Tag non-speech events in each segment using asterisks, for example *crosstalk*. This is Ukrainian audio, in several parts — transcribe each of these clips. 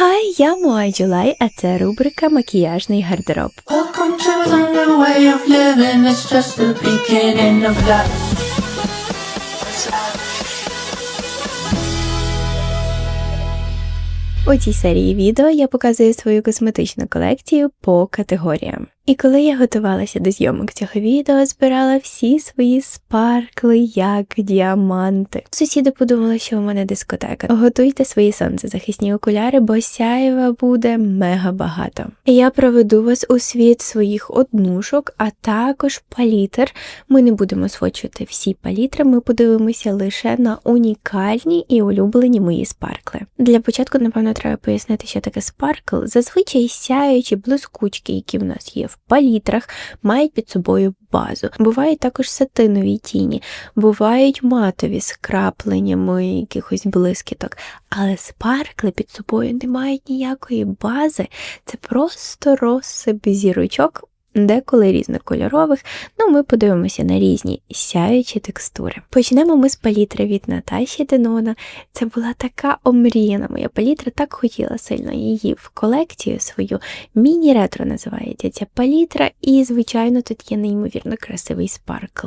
Хай, я Моа Джулай, а це рубрика Макіяжний гардероб. У цій серії відео я показую свою косметичну колекцію по категоріям. І коли я готувалася до зйомок цього відео, збирала всі свої спаркли як діаманти. Сусіди подумали, що у мене дискотека. Готуйте свої сонцезахисні окуляри, бо сяєва буде мега багато. Я проведу вас у світ своїх однушок, а також палітр. Ми не будемо свочувати всі палітри, ми подивимося лише на унікальні і улюблені мої спаркли. Для початку, напевно, треба пояснити, що таке спаркл. Зазвичай сяючі блискучки, які в нас є в палітрах, мають під собою базу. Бувають також сатинові тіні, бувають матові з крапленнями якихось блискіток, але спаркли під собою не мають ніякої бази, це просто розсип зірочок. Деколи різнокольорових, ну ми подивимося на різні сяючі текстури. Почнемо ми з палітри від Наташі Денона. Це була така омріяна моя палітра, так хотіла сильно її в колекцію свою. Міні-ретро називається ця палітра, і, звичайно, тут є неймовірно красивий спаркл.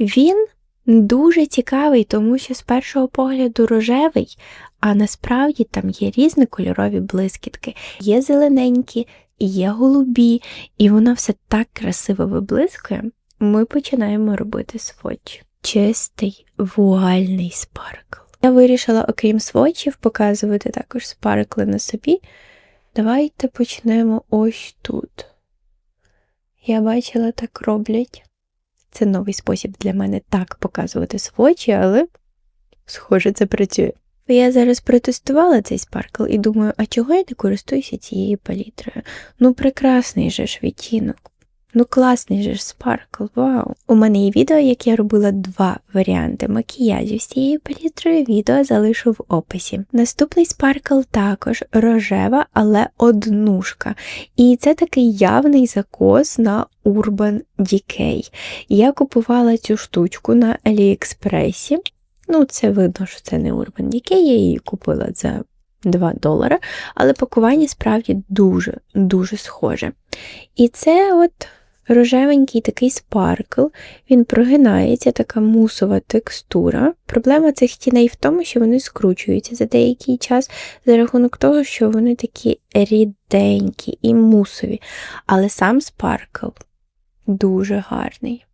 Він дуже цікавий, тому що з першого погляду рожевий, а насправді там є різнокольорові блискітки, є зелененькі, є голубі, і воно все так красиво виблискує. Ми починаємо робити сводч. Чистий вуальний спаркл. Я вирішила, окрім сводчів, показувати також спаркли на собі. Давайте почнемо ось тут. Я бачила, так роблять. Це новий спосіб для мене так показувати свочі, але, схоже, це працює. Я зараз протестувала цей спаркл і думаю, а чого я не користуюся цією палітрою? Ну, прекрасний же ж відтінок. Ну, класний же ж спаркл, вау. У мене є відео, як я робила два варіанти макіяжів з цією палітрою, відео залишу в описі. Наступний спаркл також рожева, але однушка. І це такий явний закос на Urban Decay. Я купувала цю штучку на Аліекспресі. Ну, це видно, що це не Urban Decay, я її купила за 2 долари, але пакування справді дуже-дуже схоже. І це от рожевенький такий спаркл, він прогинається, така мусова текстура. Проблема цих тіней в тому, що вони скручуються за деякий час за рахунок того, що вони такі ріденькі і мусові. Але сам спаркл дуже гарний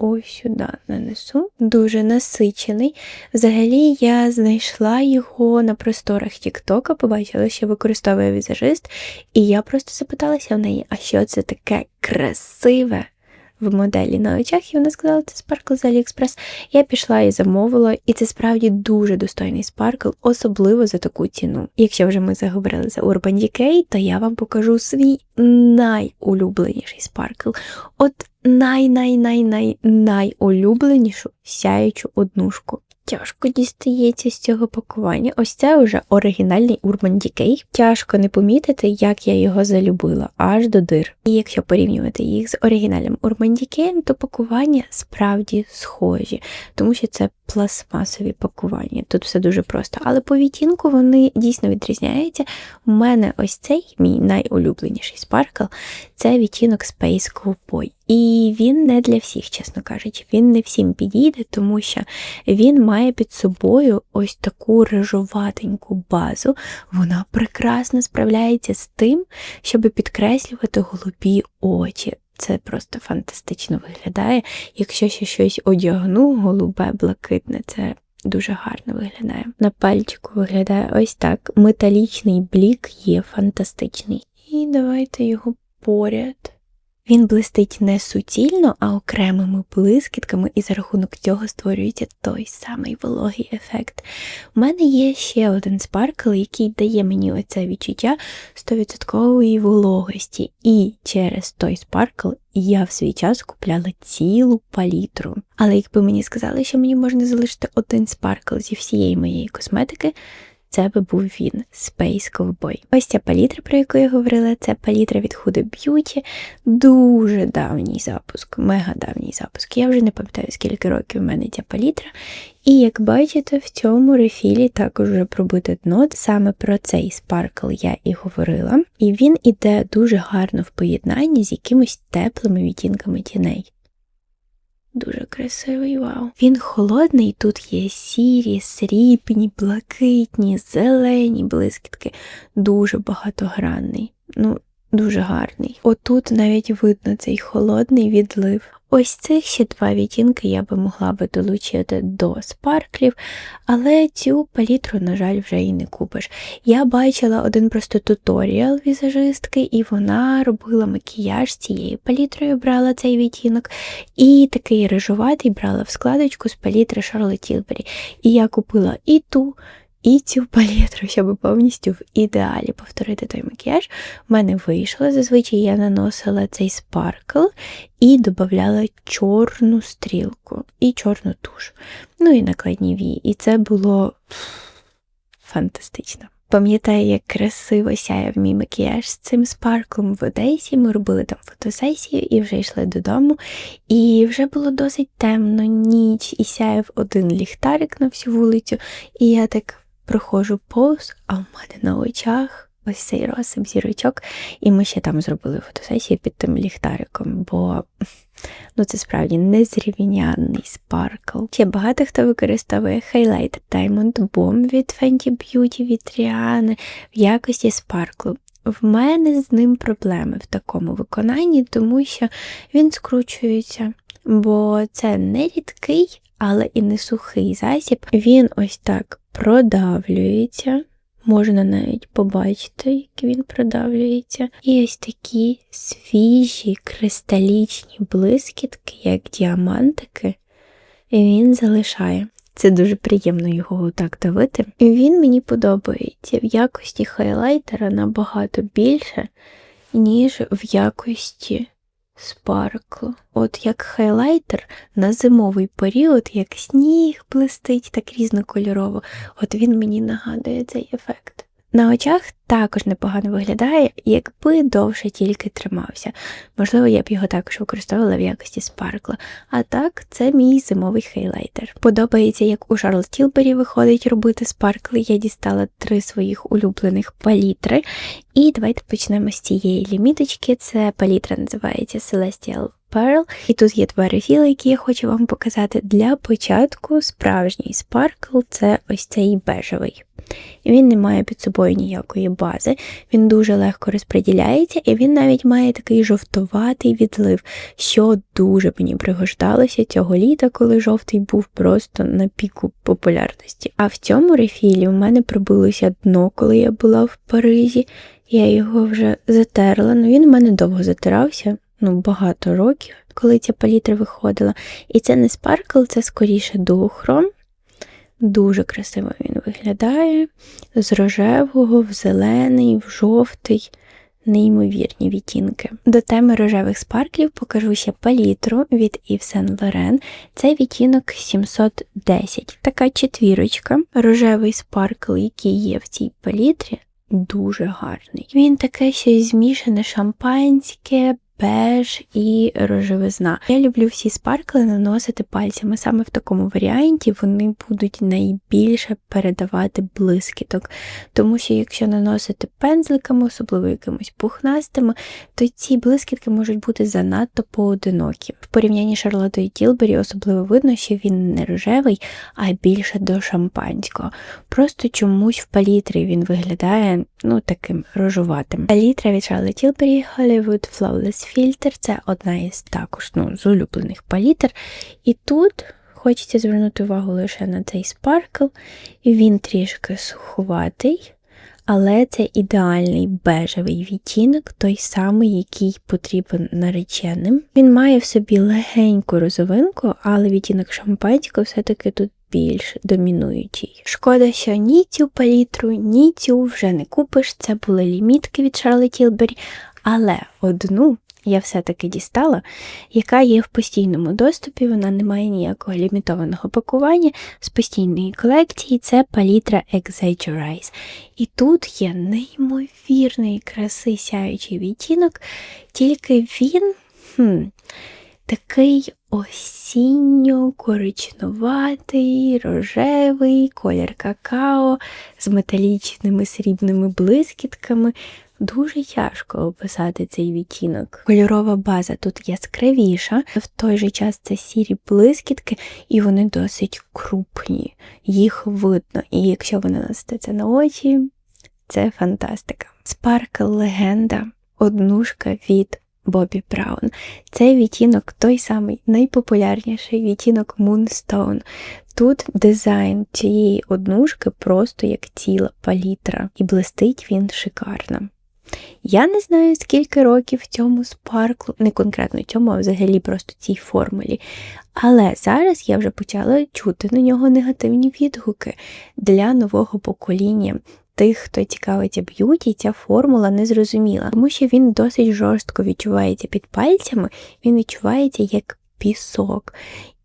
ось сюди нанесу. Дуже насичений. Взагалі, я знайшла його на просторах Тіктока, побачила, що використовує візажист, і я просто запиталася в неї, а що це таке красиве в моделі на очах, і вона сказала, це спаркл з Аліекспрес. Я пішла і замовила, і це справді дуже достойний спаркл, особливо за таку ціну. Якщо вже ми заговорили за Urban Decay, то я вам покажу свій найулюбленіший спаркл. От най-най-най-най-найулюбленішу сяючу однушку. Тяжко дістається з цього пакування. Ось це вже оригінальний Urban Decay. Тяжко не помітити, як я його залюбила, аж до дир. І якщо порівнювати їх з оригінальним Urban Decay, то пакування справді схожі, тому що це пластмасові пакування. Тут все дуже просто. Але по відтінку вони дійсно відрізняються. У мене ось цей мій найулюбленіший спаркл це відтінок Space Cowboy. І він не для всіх, чесно кажучи, він не всім підійде, тому що він має під собою ось таку рижуватеньку базу. Вона прекрасно справляється з тим, щоб підкреслювати голубі очі. Це просто фантастично виглядає. Якщо ще щось одягну, голубе, блакитне, це дуже гарно виглядає. На пальчику виглядає ось так. Металічний блік є фантастичний. І давайте його поряд. Він блистить не суцільно, а окремими блискітками, і за рахунок цього створюється той самий вологий ефект. У мене є ще один спаркл, який дає мені оце відчуття 100% вологості. І через той спаркл я в свій час купляла цілу палітру. Але якби мені сказали, що мені можна залишити один спаркл зі всієї моєї косметики, це би був він Space Cowboy. Ось ця палітра, про яку я говорила, це палітра від Huda Beauty. Дуже давній запуск, мега давній запуск. Я вже не пам'ятаю, скільки років в мене ця палітра. І як бачите, в цьому рефілі також вже пробите дно. Саме про цей спаркл я і говорила. І він іде дуже гарно в поєднанні з якимось теплими відтінками тіней. Дуже красивий, вау. Він холодний, тут є сірі, срібні, блакитні, зелені блискітки. Дуже багатогранний. Ну, дуже гарний. Отут навіть видно цей холодний відлив. Ось цих ще два відтінки я би могла би долучити до спарклів, але цю палітру, на жаль, вже і не купиш. Я бачила один просто туторіал візажистки, і вона робила макіяж цією палітрою, брала цей відтінок, і такий рижуватий брала в складочку з палітри Charlotte Tilbury. І я купила і ту, і цю палітру, щоб повністю в ідеалі повторити той макіяж. У мене вийшло. Зазвичай я наносила цей спаркл і додавала чорну стрілку і чорну туш. Ну і накладні вії. І це було фантастично. Пам'ятаю, як красиво сяяв мій макіяж з цим спарклом в Одесі. Ми робили там фотосесію і вже йшли додому. І вже було досить темно, ніч, і сяяв один ліхтарик на всю вулицю. І я так проходжу повз, а в мене на очах ось цей розсип зірочок. І ми ще там зробили фотосесію під тим ліхтариком, бо *laughs* ну це справді незрівняний спаркл. Ще багато хто використовує хайлайтер Diamond Bomb від Fenty Beauty від Rihanna в якості спарклу. В мене з ним проблеми в такому виконанні, тому що він скручується, бо це не рідкий, але і не сухий засіб. Він ось так продавлюється. Можна навіть побачити, як він продавлюється. І ось такі свіжі кристалічні блискітки, як діамантики, він залишає. Це дуже приємно його так давити. І він мені подобається в якості хайлайтера набагато більше, ніж в якості спарклу. От як хайлайтер на зимовий період, як сніг блистить так різнокольорово, от він мені нагадує цей ефект. На очах також непогано виглядає, якби довше тільки тримався. Можливо, я б його також використовувала в якості спаркла. А так, це мій зимовий хайлайтер. Подобається, як у Шарлот Тілбері виходить робити спаркли. Я дістала три своїх улюблених палітри. І давайте почнемо з цієї ліміточки. Це палітра називається Celestial Pearl. І тут є два рефіли, які я хочу вам показати. Для початку справжній спаркл це ось цей бежевий. Він не має під собою ніякої бази, він дуже легко розподіляється, і він навіть має такий жовтуватий відлив, що дуже мені пригождалося цього літа, коли жовтий був просто на піку популярності. А в цьому рефілі у мене пробилося дно, коли я була в Парижі. Я його вже затерла, ну він у мене довго затирався, ну багато років, коли ця палітра виходила. І це не спаркл, це скоріше дуохром. Дуже красиво він виглядає. З рожевого в зелений, в жовтий, неймовірні відтінки. До теми рожевих спарклів покажу ще палітру від Yves Saint Laurent. Це відтінок 710. Така четвірочка. Рожевий спаркл, який є в цій палітрі, дуже гарний. Він таке щось змішане шампанське, беж і рожевизна. Я люблю всі спаркли наносити пальцями. Саме в такому варіанті вони будуть найбільше передавати блискіток. Тому що якщо наносити пензликами, особливо якимось пухнастими, то ці блискітки можуть бути занадто поодинокі. В порівнянні з Шарлотою Тілбері особливо видно, що він не рожевий, а більше до шампанського. Просто чомусь в палітрі він виглядає ну, таким рожуватим. Палітра від Charlotte Tilbury Hollywood Flawless Filter це одна із також ну, з улюблених палітр. І тут хочеться звернути увагу лише на цей спаркл. Він трішки суховатий, але це ідеальний бежевий відтінок, той самий, який потрібен нареченим. Він має в собі легеньку розовинку, але відтінок шампанського все-таки тут більш домінуючий. Шкода, що ні цю палітру, ні цю вже не купиш. Це були лімітки від Charlotte Tilbury, але одну я все-таки дістала, яка є в постійному доступі, вона не має ніякого лімітованого пакування з постійної колекції, це палітра Exagerize. І тут є неймовірний краси сяючий відтінок, тільки він хм, такий осінньо-коричнуватий, рожевий, колір какао з металічними срібними блискітками. Дуже тяжко описати цей відтінок. Кольорова база тут яскравіша, в той же час це сірі блискітки, і вони досить крупні, їх видно. І якщо ви наносите на очі, це фантастика. Sparkle легенда, однушка від Бобі Браун. Цей відтінок той самий найпопулярніший відтінок Moonstone. Тут дизайн цієї однушки просто як ціла палітра, і блистить він шикарно. Я не знаю, скільки років цьому спарклу, не конкретно цьому, а взагалі просто цій формулі. Але зараз я вже почала чути на нього негативні відгуки для нового покоління. Тих, хто цікавиться б'юті, ця формула не зрозуміла, тому що він досить жорстко відчувається під пальцями, він відчувається як пісок.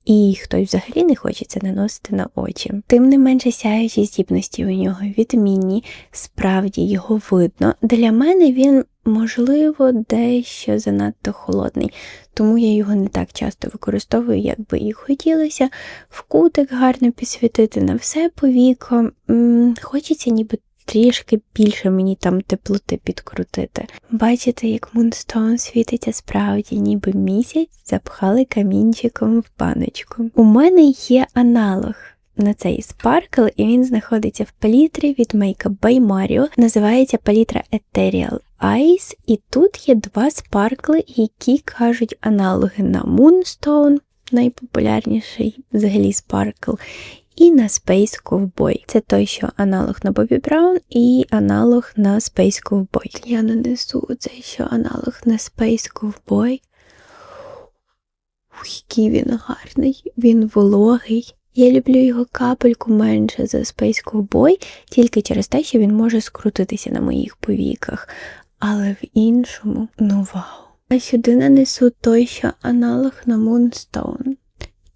І хтось взагалі не хоче це наносити на очі. Тим не менше сяючі здібності у нього відмінні, справді його видно. Для мене він, можливо, дещо занадто холодний, тому я його не так часто використовую, як би і хотілося. В кутик гарно підсвітити на все повіко. М, Хочеться ніби трішки більше мені там теплоти підкрутити. Бачите, як Мунстоун світиться справді, ніби місяць запхали камінчиком в баночку. У мене є аналог. На цей спаркл, і він знаходиться в палітрі від Makeup by Mario. Називається палітра Ethereal Eyes, і тут є два спаркли, які кажуть аналоги на Moonstone, найпопулярніший взагалі спаркл, і на Space Cowboy. Це той, що аналог на Бобі Браун і аналог на Space Cowboy. Я нанесу цей що аналог на Space Cowboy. Ух, який він гарний, він вологий. Я люблю його капельку менше за Space Cowboy, тільки через те, що він може скрутитися на моїх повіках. Але в іншому, ну вау. А сюди нанесу той, що аналог на Moonstone.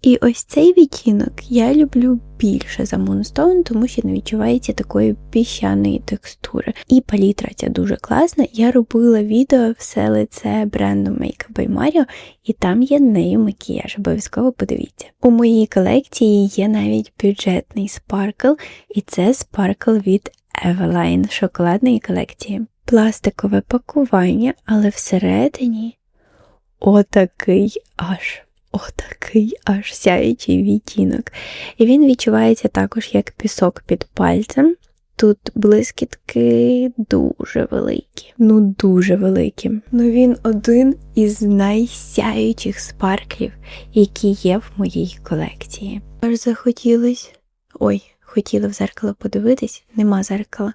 І ось цей відтінок я люблю більше за Moonstone, тому що не відчувається такої піщаної текстури. І палітра ця дуже класна. Я робила відео все лице бренду Makeup by Mario, і там є нею макіяж. Обов'язково подивіться. У моїй колекції є навіть бюджетний спаркл, і це спаркл від Eveline шоколадної колекції. Пластикове пакування, але всередині отакий аж. Отакий аж сяючий відтінок. І він відчувається також як пісок під пальцем. Тут блискітки дуже великі, ну дуже великі. Ну він один із найсяючих спарклів, які є в моїй колекції. Аж захотілось. Ой, хотіла в зеркало подивитись, нема зеркала.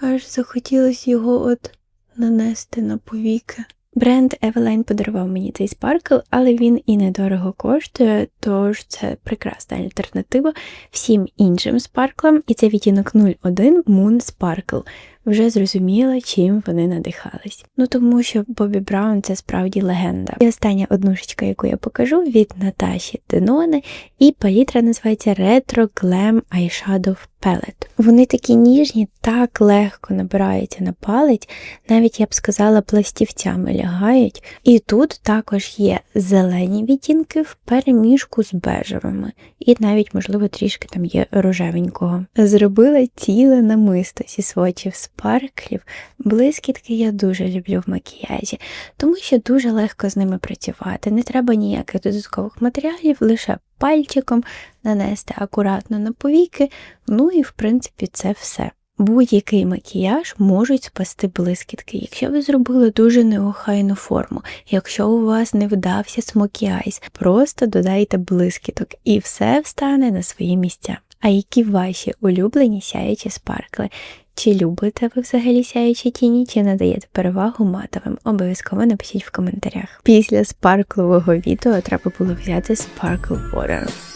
Аж захотілось його от нанести на повіки. Бренд Eveline подарував мені цей спаркл, але він і недорого коштує, тож це прекрасна альтернатива всім іншим спарклам. І це відтінок 01 Moon Sparkle. Вже зрозуміла, чим вони надихались. Ну тому що Бобі Браун це справді легенда. І остання однушечка, яку я покажу, від Наташі Деноне, і палітра називається Retro Glam Eyeshadow Palette. Вони такі ніжні, так легко набираються на палець, навіть я б сказала, пластівцями лягають. І тут також є зелені відтінки в переміжку з бежевими, і навіть, можливо, трішки там є рожевенького. Зробила ціле намисто зі свочів спарклів. Блискітки я дуже люблю в макіяжі, тому що дуже легко з ними працювати. Не треба ніяких додаткових матеріалів, лише пальчиком нанести акуратно на повіки, ну і в принципі це все. Будь-який макіяж можуть спасти блискітки, якщо ви зробили дуже неохайну форму, якщо у вас не вдався смокі айс, просто додайте блискіток і все встане на свої місця. А які ваші улюблені сяючі спаркли? Чи любите ви взагалі сяючі тіні, чи надаєте перевагу матовим? Обов'язково напишіть в коментарях. Після спарклового відео треба було взяти Sparkle Water.